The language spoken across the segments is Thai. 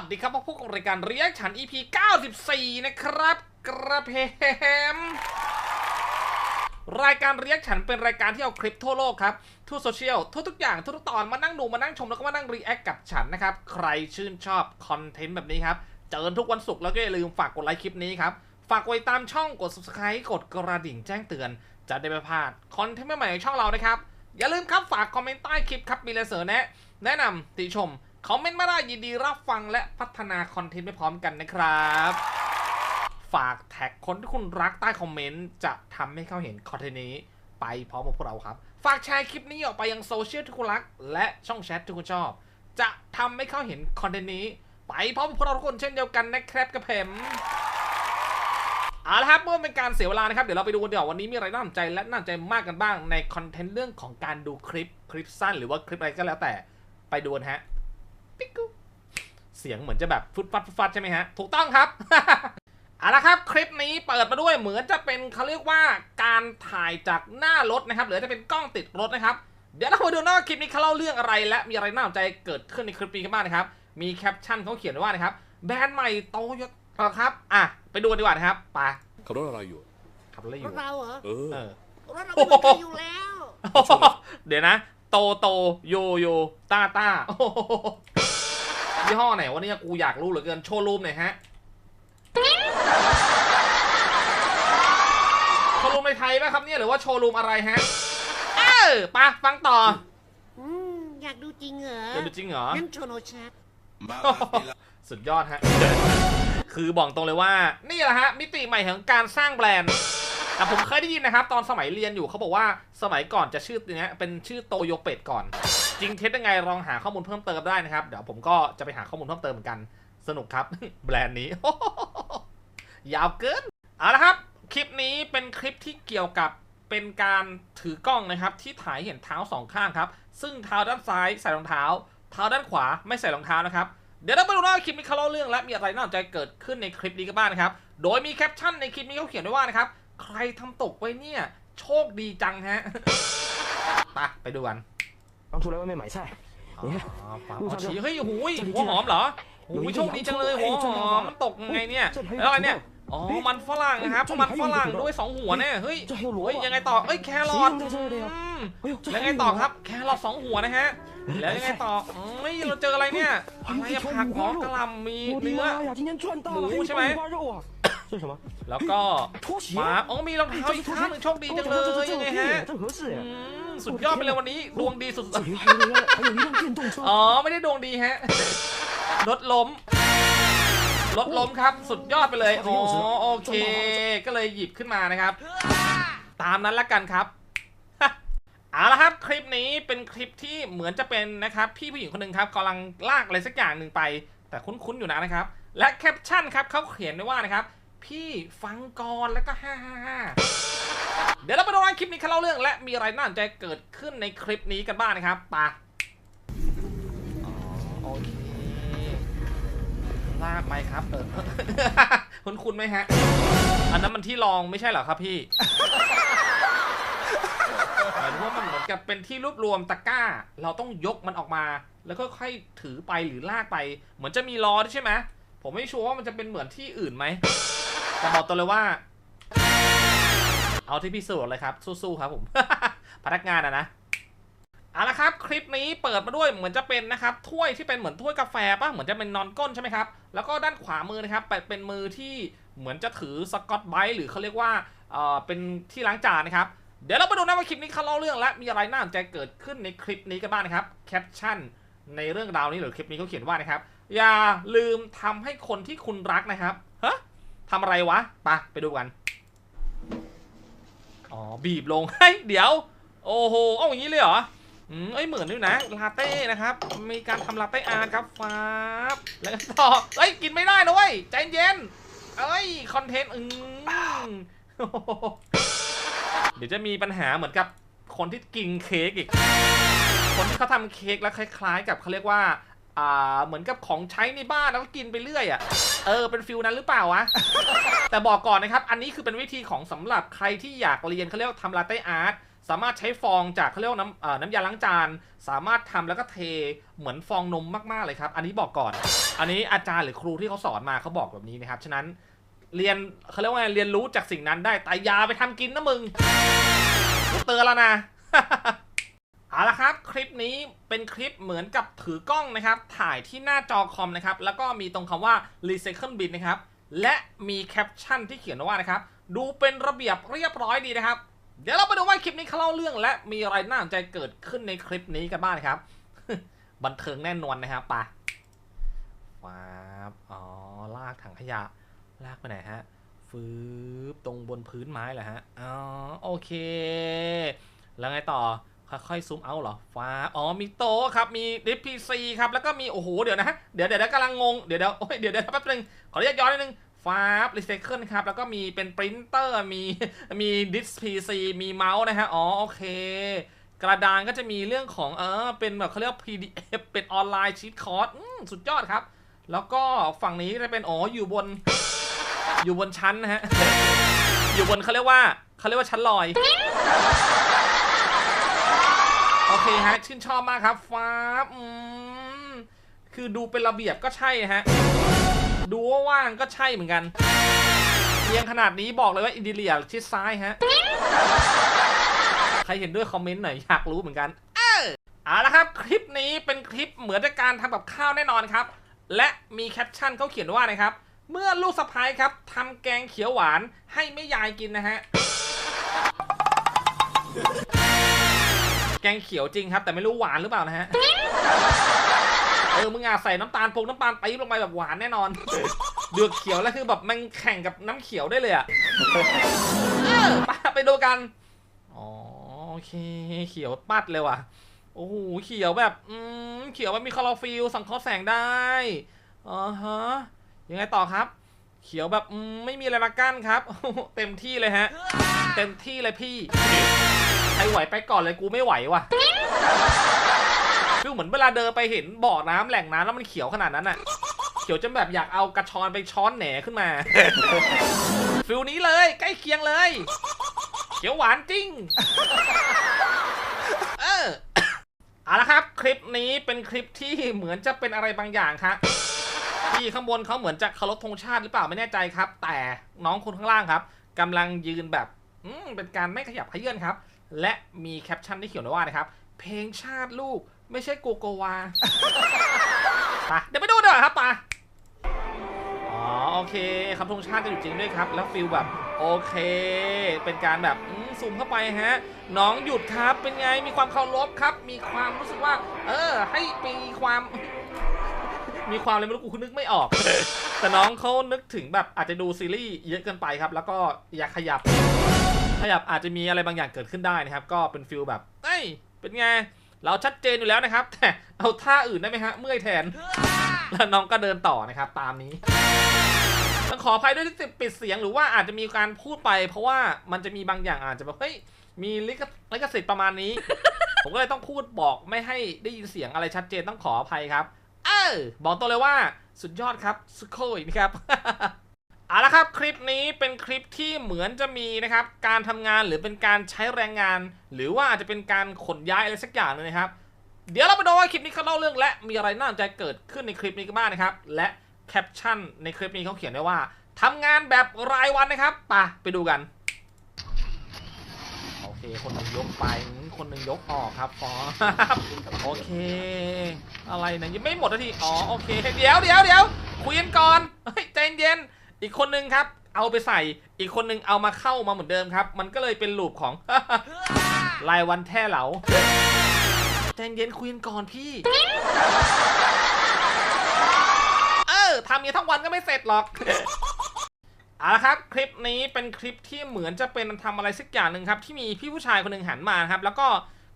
วัสดีครับพวกพวกบรายการเรียกฉัน EP 94 นะครับ กระเพมรายการเรียกฉันเป็นรายการที่เอาคลิปทั่วโลกครับทั่วโซเชียลทั่วทุกอย่างทั่วทุกตอนมานั่งดูมานั่งชมแล้วก็มานั่งรีแอคกับฉันนะครับ ใครชื่นชอบคอนเทนต์แบบนี้ครับ เจอกันทุกวันศุกร์แล้วก็อย่าลืมฝากกดไลค์คลิปนี้ครับ ฝากกดติดตามช่องกด subscribe กดกระดิ่งแจ้งเตือน จะได้ไม่พลาดคอนเทนต์ใหม่ๆของช่องเรานะครับอย่าลืมครับฝากคอมเมนต์ใต้คลิปครับมีอะไรเสนอแนะ แนะนำติชม คอมเมนต์มาได้ยินดีรับฟังและพัฒนาคอนเทนต์ไปพร้อมกันนะครับ ฝากแท็กคนที่คุณรักใต้คอมเมนต์จะทำให้เขาเห็นคอนเทนต์นี้ไปพร้อมกับพวกเราครับ ฝากแชร์คลิปนี้ออกไปยังโซเชียลที่คุณรัก และช่องแชทที่คุณชอบ จะทำให้เขาเห็นคอนเทนต์นี้ ไปพร้อมกับพวกเราทุกคนเช่นเดียวกันนะครับกระเพมเอาละครับเมื่อเป็นการเสียเวลานะครับ เดี๋ยวเราไปดูกันเดี๋ยวาวันนี้มีอะไรน่าสนใจและน่าสนใจมากกันบ้างในคอนเทนต์เรื่องของการดูคลิปคลิปสั้นหรือว่าคลิปอะไรก็แล้วแต่ไปดูกันฮะ ปิ๊กกุเสียงเหมือนจะแบบฟุดฟัดฟุดฟัดใช่ไหมฮะ ถูกต้องครับเอาละครับคลิปนี้เปิดมาด้วยเหมือนจะเป็นเขาเรียกว่าการถ่ายจากหน้ารถนะครับหรือจะเป็นกล้องติดรถนะครับ เดี๋ยวเรามาดูนะว่าคลิปนี้เขาเล่าเรื่องอะไร และมีอะไรน่าสนใจเกิดขึ้นในคลิปนี้กันบ้างนะครับ มีแคปชั่นเขาเขียนไว้ว่านะครับแบรนด์ใหม่โตโยต้ครับ อะไปดูกันดีกว่านะครับไปขับรถอะไรอยู่ขับรถอะไรอรยู่ถเราเหรอเออเออรถเราเป็นรถใครอยู่แล้ว เดี๋ยวนะ โตโตโยโยต้าต้าโอ้โห ยี่ห้อไหนวะเนี่ยกูอยากรู้เหลือเกินโชว์รูมหน่อยฮะโชว์รูมในไทยไหมครับเนี่ยหรือว่าโชว์รูมอะไรฮะเออไปะฟังต่ออืมอยากดูจริงเหรอจะดูจริงเหรอนั่นโชโนชัด สุดยอดฮะ คือบอกตรงเลยว่า นี่แหละฮะ มิติใหม่ของการสร้างแบรนด์แต่ผมเคยได้ยินนะครับ ตอนสมัยเรียนอยู่เขาบอกว่าสมัยก่อนจะชื่อเนี้ยเป็นชื่อโตโยเป็ดก่อน จริงเท็จยังไงลองหาข้อมูลเพิ่มเติมได้นะครับ เดี๋ยวผมก็จะไปหาข้อมูลเพิ่มเติมเหมือนกัน สนุกครับ แบรนด์นี้ ยาวเกิน เอาละครับ คลิปนี้เป็นคลิปที่เกี่ยวกับเป็นการถือกล้องนะครับ ที่ถ่ายเห็นเท้าสองข้างครับ ซึ่งเท้าด้านซ้ายใส่รองเท้า เท้าด้านขวาไม่ใส่รองเท้านะครับ เดี๋ยวเราไปดูว่าคลิปนี้เขาเล่าเรื่องและมีอะไรน่าสนใจเกิดขึ้นในคลิปนี้กันบ้างนะครับ โดยมีแคปชั่นในคลิปนี้เขาเขียนไว้ว่านะครับ ใครทำตกไว้เนี่ย โชคดีจังฮะไปไปดูกัน 刚出来外面买菜， อ๋อ เนี่ย ฝา ลูก หัว ชาย ฉีเฮ้ยหูย จะมี หัวหอมเหรอ 有 หู 一 ย 个 โชคดีจังเลย 洋 หัว 葱 ห 哎 อ 赚到 ม 了 มันตกยังไงเนี่ย 这里还有 แล้วอะไร 土 เนี่ย 豆 อ๋อ เฮ้ย มันฝรั่งนะครับ เฮ้ย มันฝรั่ง 这里还有土豆 ด้วยสองหัวเนี่ย เฮ้ย 这还有萝 เฮ้ย 卜 ยังไงต่อ เอ้ย แครอท 谁用在这里啊 อืม 哎呦，这 แล้ว 还 ไง 有 ต่อ 萝卜 ครับ แครอทสองหัวนะฮะ แล้วยังไงต่อเฮ้ย เราเจออะไรเนี่ย อะไรอะผักหอมกระหล่ำมี 我的 เนื้อ 妈呀，今天赚大了，母还有是没爆米花肉啊！这是什么？ แล้วก็ 拖鞋 หมาอ๋อมีรองเท้าอีกข้างหนึ่งโชคดีจังเลยยังไงฮะ 这合适 อื 耶。 ม สุดยอดไปเลยวันนี้ดวงดีสุดๆอ๋อไม่ได้ดวงดีฮะรถล้มรถล้มครับ สุดยอดไปเลยอ๋โอเค ก็เลยหยิบขึ้นมานะครับ ตามนั้นละกันครับเอาละครับคลิปนี้เป็นคลิปที่เหมือนจะเป็นนะครับพี่ผู้หญิงคนหนึ่งครับกำลังลากอะไรสักอย่างหนึ่งไป แต่คุ้นๆอยู่นะนะครับ และแคปชั่นครับเขาเขียนไว้ว่านะครับ พี่ฟังก่อนแล้วก็ฮ่าฮ่า เดี๋ยวเราไปดูว่าคลิปนี้เขาเล่าเรื่อง และมีอะไรน่าสนใจเกิดขึ้นในคลิปนี้กันบ้างนะครับปอ๋อโอเคลากไปครับเออคุ้นๆไหมฮะ อันนั้นมันที่รองไม่ใช่เหรอครับพี่หมายถึงว่ามันเหมือนกับเป็นที่รวบรวมตะกร้า เราต้องยกมันออกมา แล้วก็ค่อยถือไปหรือลากไป เหมือนจะมีล้อใช่ไหมผมไม่ชัวร์ว่ามันจะเป็นเหมือนที่อื่นไหมแต่บอกตัวเลยว่า เอาที่พี่สะดวกเลยครับ สู้ๆครับผม พนักงานอะนะเอาละครับ คลิปนี้เปิดมาด้วยเหมือนจะเป็นนะครับถ้วยที่เป็นเหมือนถ้วยกาแฟป่ะเหมือนจะเป็นนอนก้นใช่ไหมครับ แล้วก็ด้านขวามือนะครับเป็นมือที่เหมือนจะถือสกอตไบรท์หรือเขาเรียกว่าเอ่อเป็นที่ล้างจานนะครับ เดี๋ยวเราไปดูนะว่าคลิปนี้เขาเล่าเรื่องและมีอะไรน่าสนใจเกิดขึ้นในคลิปนี้กันบ้างนะครับแคปชั่นในเรื่องราวนี้หรือคลิปนี้เขาเขียนว่านะครับ อย่าลืมทำให้คนที่คุณรักนะครับฮะทำอะไรวะไปไปดูกัน อ๋อ บีบลงเฮ้ยเดี๋ยว โอ้โห เอาอย่างนี้เลยเหรอ อืม เอ้ย เหมือนด้วยนะ ลาเต้นะครับ มีการทำลาเต้อาร์ครับฟ้าบแล้วก็ต่อเอ้ย กินไม่ได้นะเว้ย ใจเย็น เอ้ย คอนเทนต์ อืมเดี๋ยวจะมีปัญหาเหมือนกับคนที่กินเค้กอีก คนที่เขาทำเค้กแล้วคล้าย ๆ กับเขาเรียกว่า อ่าเหมือนกับของใช้ในบ้านแล้วก็กินไปเรื่อยอะเออเป็นฟิลนั้นหรือเปล่าวะ แต่บอกก่อนนะครับ อันนี้คือเป็นวิธีของสำหรับใครที่อยากเรียนเขาเรียกทำลาเต้อาร์ตสามารถใช้ฟองจากเขาเรียกน้ำน้ำยาล้างจาน สามารถทำแล้วก็เทเหมือนฟองนมมากๆเลยครับ อันนี้บอกก่อน อันนี้อาจารย์หรือครูที่เขาสอนมาเขาบอกแบบนี้นะครับ ฉะนั้นเรียนเขาเรียกว่าไงเรียนรู้จากสิ่งนั้นได้แต่ยาไปทำกินนะมึงเตือนแล้วนะ เอาละครับ คลิปนี้เป็นคลิปเหมือนกับถือกล้องนะครับ ถ่ายที่หน้าจอคอมนะครับ แล้วก็มีตรงคำว่า recycle bin นะครับ และมีแคปชั่นที่เขียนว่านะครับ ดูเป็นระเบียบเรียบร้อยดีนะครับ เดี๋ยวเราไปดูว่าคลิปนี้เขาเล่าเรื่อง และมีอะไรน่าสนใจเกิดขึ้นในคลิปนี้กันบ้างนะครับ บันเทิงแน่นอนนะครับปะว้าบอ๋อ ลากถังขยะ ลากไปไหนฮะฟืบตรงบนพื้นไม้เหรอฮะ อ๋อ โอเค แล้วไงต่อ ค่อยๆซูมเอาเหรอฟ้าอ๋อมีโต๊ะครับมีดิฟพีซีครับแล้วก็มีโอ้โหเดี๋ยวนะเดี๋ยวเดี๋ยวเดี๋ยวกำลังงงเดี๋ยวเดี๋ยวโอ้ยเดี๋ยวเดี๋ยวแป๊บนึงขออนุญาตย้อนนิดนึงฟ้ารีไซเคิลครับแล้วก็มีเป็นปรินเตอร์มีมีดิสพีซีมีเมาส์นะฮะอ๋อโอเค กระดานก็จะมีเรื่องของเออเป็นแบบเขาเรียกว่า PDF เป็นออนไลน์ชีตคอร์สสุดยอดครับ แล้วก็ฝั่งนี้จะเป็นอ๋ออยู่บนอยู่บนชั้นนะฮะอยู่บนเขาเรียกว่าเขาเรียกว่าชั้นลอย เคฮะ ชื่นชอบมากครับฟ้าอืมคือดูเป็นระเบียบก็ใช่ฮะ ดูว่าว่างก็ใช่เหมือนกันเรียงขนาดนี้บอกเลยว่าอินเดียชิดซ้ายฮะ ใครเห็นด้วยคอมเมนต์หน่อยอยากรู้เหมือนกันเออเอาละครับ คลิปนี้เป็นคลิปเหมือนกับการทำกับข้าวแน่นอนครับ และมีแคปชั่นเขาเขียนว่านะครับ เมื่อลูกสะพ้ายครับทำแกงเขียวหวานให้แม่ยายกินนะฮะ แกงเขียวจริงครับ แต่ไม่รู้หวานหรือเปล่านะฮะ เออ มึงอาใส่น้ำตาลพงน้ำตาลปี๊บลงไปแบบหวานแน่นอน เดือกเขียวแล้วคือแบบมันแข่งกับน้ำเขียวได้เลยอะเออไปดูกัน อ๋อโอเค เขียวปัดเลยว่ะ โอ้โห เขียวแบบ อืม เขียวมันมีคลอโรฟิลสังเคราะห์แสงได้อ่าฮะ ยังไงต่อครับ เขียวแบบ อืม ไม่มีอะไรมากั้นครับ เต็มที่เลยฮะ เต็มที่เลยพี่ ครไหวไปก่อนเลยกูไม่ไหวว่ะคือเหมือนเวลาเดินไปเห็นบ่อน้ำแหล่งน้ำแล้วมันเขียวขนาดนั้นอะเขียวจนแบบอยากเอากระชอนไปช้อนแหนขึ้นมาฟิลนี้เลยใกล้เคียงเลย เขียวหวานจริง เออเอาละครับ คลิปนี้เป็นคลิปที่เหมือนจะเป็นอะไรบางอย่างครับที่ข้างบนเขาเหมือนจะเคารพธงชาติหรือเปล่าไม่แน่ใจครับ แต่น้องคนข้างล่างครับกำลังยืนแบบ อืเป็นการไม่ขยับขยื่นครับ และมีแคปชั่นที่เขียนไว้ว่านะครับ เพลงชาติลูกไม่ใช่โกโกวาไปเดี๋ยวไปดูดีกว่าครับไปอ๋อโอเคครับธงชาติจะอยู่จริงด้วยครับ แล้วฟิลแบบโอเค เป็นการแบบซูมเข้าไปฮะ น้องหยุดครับ เป็นไง มีความเคารพครับ มีความรู้สึกว่า เออ ให้มีความ มีความอะไรไม่รู้กูนึกไม่ออก แต่น้องเขานึกถึงแบบอาจจะดูซีรีส์เยอะเกินไปครับ แล้วก็อยากขยับ ขยับอาจจะมีอะไรบางอย่างเกิดขึ้นได้นะครับ ก็เป็นฟิลแบบเอ้ยเป็นไงเราชัดเจนอยู่แล้วนะครับ แต่เอาท่าอื่นได้ไหมฮะเมื่อยแทน แล้วน้องก็เดินต่อนะครับ ตามนี้ต้องขออภัยด้วยที่ปิดเสียงหรือว่าอาจจะมีการพูดไป เพราะว่ามันจะมีบางอย่างอาจจะแบบเฮ้ยมีลิขลิขสิทธิ์ประมาณนี้ ผมก็เลยต้องพูดบอกไม่ให้ได้ยินเสียงอะไรชัดเจนต้องขออภัยครับ เออบอกตัวเลยว่าสุดยอดครับสุโคยนะครับ เอาละครับคลิปนี้เป็นคลิปที่เหมือนจะมีนะครับการทำงานหรือเป็นการใช้แรงงาน หรือว่าอาจจะเป็นการขนย้ายอะไรสักอย่างหนึงนะครับ เดี๋ยวเราไปดูว่าคลิปนี้เขาเล่าเรื่องและมีอะไรน่าสนใจเกิดขึ้นในคลิปนี้กันบ้างนะครับ และแคปชั่นในคลิปนี้เขาเขียนไว้ว่าทำงานแบบรายวันนะครับไปไปดูกันโอเคคนหนึ่งยกไปคนหนึ่งยกออกครับฟอโอเค อะไรนะยังไม่หมดนาทีอ๋อโอเค เดี๋ยวเดี๋ยวเดี๋ยวคุยกันก่อนเฮ้ยใจเย็น อีกคนนึงครับ เอาไปใส่ อีกคนนึงเอามาเข้ามาเหมือนเดิมครับ มันก็เลยเป็นลูปของ รายวันแท่เหลาใจเย็นคุยกันก่อนพี่เออทำอย่างทั้งวันก็ไม่เสร็จหรอกเอาละครับ คลิปนี้เป็นคลิปที่เหมือนจะเป็นทำอะไรสักอย่างหนึ่งครับ ที่มีพี่ผู้ชายคนหนึ่งหันมาครับ แล้วก็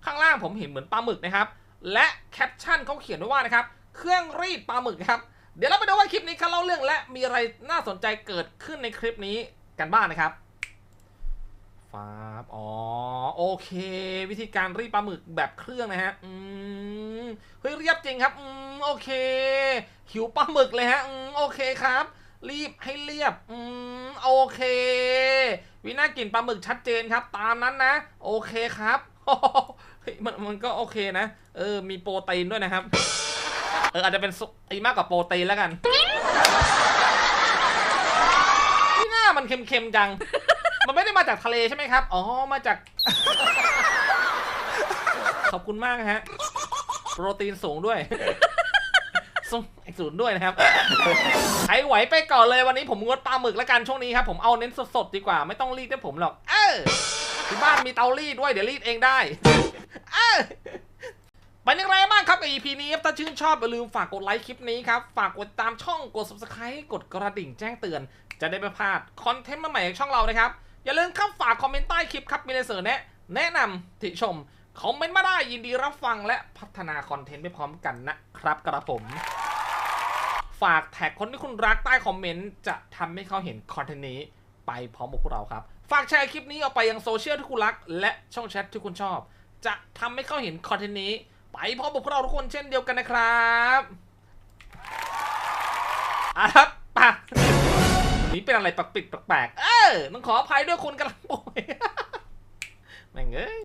ข้างล่างผมเห็นเหมือนปลาหมึกนะครับ และแคปชั่นเขาเขียนไว้ว่านะครับ เครื่องรีดปลาหมึกครับ เดี๋ยวเราไปดูว่าคลิปนี้เขาเล่าเรื่องและมีอะไรน่าสนใจเกิดขึ้นในคลิปนี้กันบ้างนะครับฟาบอ๋อ โอเค วิธีการรีดปลาหมึกแบบเครื่องนะฮะ อืม เฮ้ยเรียบจริงครับ อืม โอเค หิวปลาหมึกเลยฮะ อืม โอเคครับ รีบให้เรียบ อืม โอเค วิน่ากลิ่นปลาหมึกชัดเจนครับ ตามนั้นนะ โอเคครับเฮ้ยมันมันก็โอเคนะ เออ มีโปรตีนด้วยนะครับ เอออาจจะเป็นไอ้มากกว่าโปรตีนแล้วกันที่หน้ามันเค็มๆจัง มันไม่ได้มาจากทะเลใช่ไหมครับ อ๋อ มาจาก ขอบคุณมากฮะ โปรตีนสูงด้วยสูงสูงด้วยนะครับ ใครไหวไปก่อนเลยวันนี้ผมงดปลาหมึกแล้วกันช่วงนี้ครับ ผมเอาเน้นสดๆดีกว่าไม่ต้องรีดให้ผมหรอก เออที่บ้านมีเตารีดด้วยเดี๋ยวรีดเองได้ เออ เป็นอย่างไรบ้างครับกับ EP นี้ถ้าชื่นชอบอย่าลืมฝากกดไลค์คลิปนี้ครับ ฝากกดตามช่องกด subscribe กดกระดิ่งแจ้งเตือน จะได้ไม่พลาดคอนเทนต์ใหม่ของช่องเรานะครับ อย่าลืมเข้าฝากคอมเมนต์ใต้คลิปครับมีอะไรเสนอแนะแนะนำติชม คอมเมนต์มาได้ยินดีรับฟังและพัฒนาคอนเทนต์ไปพร้อมกันนะครับกระผม ฝากแท็กคนที่คุณรักใต้คอมเมนต์จะทำให้เขาเห็นคอนเทนต์นี้ไปพร้อมกับพวกเราครับ ฝากแชร์คลิปนี้ออกไปยังโซเชียลที่คุณรัก และช่องแชทที่คุณชอบ จะทำให้เขาเห็นคอนเทนต์นี้ ไปพร้อมกับพวกเราทุกคนเช่นเดียวกันนะครับอะครับปะนี้เป็นอะไรปักปิดแปลกๆเออต้องขออภัยด้วยคุณกำลังป่วยแม่งเอ้ย